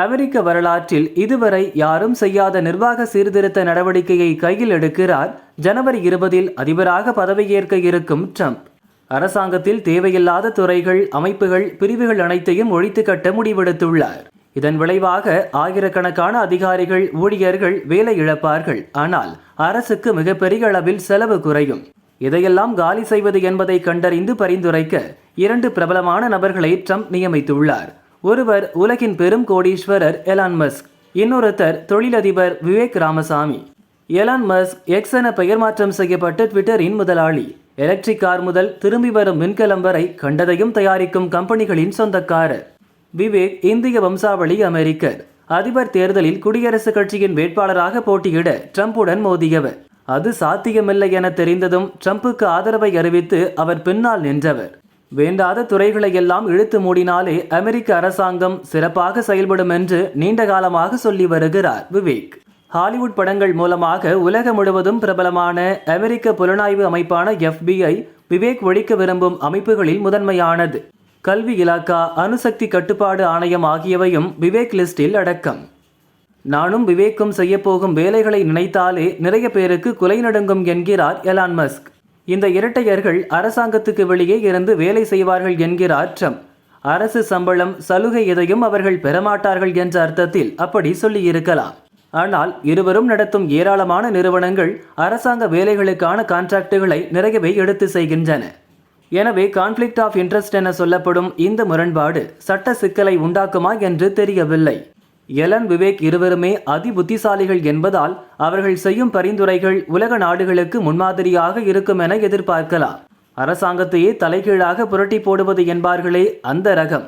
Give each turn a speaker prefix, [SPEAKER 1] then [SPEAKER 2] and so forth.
[SPEAKER 1] அமெரிக்க வரலாற்றில் இதுவரை யாரும் செய்யாத நிர்வாக சீர்திருத்த நடவடிக்கையை கையில் எடுக்கிறார் ஜனவரி இருபதில் அதிபராக பதவியேற்க இருக்கும் ட்ரம்ப். அரசாங்கத்தில் தேவையில்லாத துறைகள் அமைப்புகள் பிரிவுகள் அனைத்தையும் ஒழித்து கட்ட முடிவெடுத்துள்ளார். இதன் விளைவாக ஆயிரக்கணக்கான அதிகாரிகள் ஊழியர்கள் வேலை இழப்பார்கள். ஆனால் அரசுக்கு மிகப்பெரிய அளவில் செலவு குறையும். இதையெல்லாம் காலி செய்வது என்பதை கண்டறிந்து பரிந்துரைக்க இரண்டு பிரபலமான நபர்களை ட்ரம்ப் நியமித்துள்ளார். ஒருவர் உலகின் பெரும் கோடீஸ்வரர் எலான் மஸ்க். இன்னொருத்தர் தொழிலதிபர் Vivek Ramaswamy. Elon Musk X என பெயர் மாற்றம் செய்யப்பட்ட ட்விட்டரின் முதலாளி. எலக்ட்ரிக் கார் முதல் திரும்பி வரும் மின்கலம் வரை கண்டதையும் தயாரிக்கும் கம்பெனிகளின் சொந்தக்காரர். விவேக் இந்திய வம்சாவளி அமெரிக்கர். அதிபர் தேர்தலில் குடியரசுக் கட்சியின் வேட்பாளராக போட்டியிட ட்ரம்புடன் மோதியவர். அது சாத்தியமில்லை என தெரிந்ததும் ட்ரம்புக்கு ஆதரவை அறிவித்து அவர் பின்னால் நின்றவர். வேண்டாத துறைகளை எல்லாம் இழுத்து மூடினாலே அமெரிக்க அரசாங்கம் சிறப்பாக செயல்படும் என்று நீண்ட காலமாக சொல்லி வருகிறார் விவேக். ஹாலிவுட் படங்கள் மூலமாக உலகம் முழுவதும் பிரபலமான அமெரிக்க புலனாய்வு அமைப்பான எஃபிஐ விவேக் ஒழிக்க விரும்பும் அமைப்புகளில் முதன்மையானது. கல்வி இலாக்கா அணுசக்தி கட்டுப்பாடு ஆணையம் ஆகியவையும் விவேக் லிஸ்டில் அடக்கம். நானும் விவேக்கும் செய்யப்போகும் வேலைகளை நினைத்தாலே நிறைய பேருக்கு குலை நடுங்கும் என்கிறார் எலான் மஸ்க். இந்த இரட்டையர்கள் அரசாங்கத்துக்கு வெளியே இருந்து வேலை செய்வார்கள் என்கிற ட்ரம்ப். அரசு சம்பளம் சலுகை எதையும் அவர்கள் பெறமாட்டார்கள் என்ற அர்த்தத்தில் அப்படி சொல்லியிருக்கலாம். ஆனால் இருவரும் நடத்தும் ஏராளமான நிறுவனங்கள் அரசாங்க வேலைகளுக்கான கான்ட்ராக்டுகளை நிறையவே எடுத்து செய்கின்றன. எனவே கான்ஃப்ளிக்ட் ஆஃப் இன்ட்ரெஸ்ட் என சொல்லப்படும் இந்த முரண்பாடு சட்ட சிக்கலை உண்டாக்குமா என்று தெரியவில்லை. எலன் விவேக் இருவருமே அதி புத்திசாலிகள் என்பதால் அவர்கள் செய்யும் பரிந்துரைகள் உலக நாடுகளுக்கு முன்மாதிரியாக இருக்கும் என எதிர்பார்க்கலாம். அரசாங்கத்தையே தலைகீழாக புரட்டி போடுவது என்பார்களே அந்த ரகம்.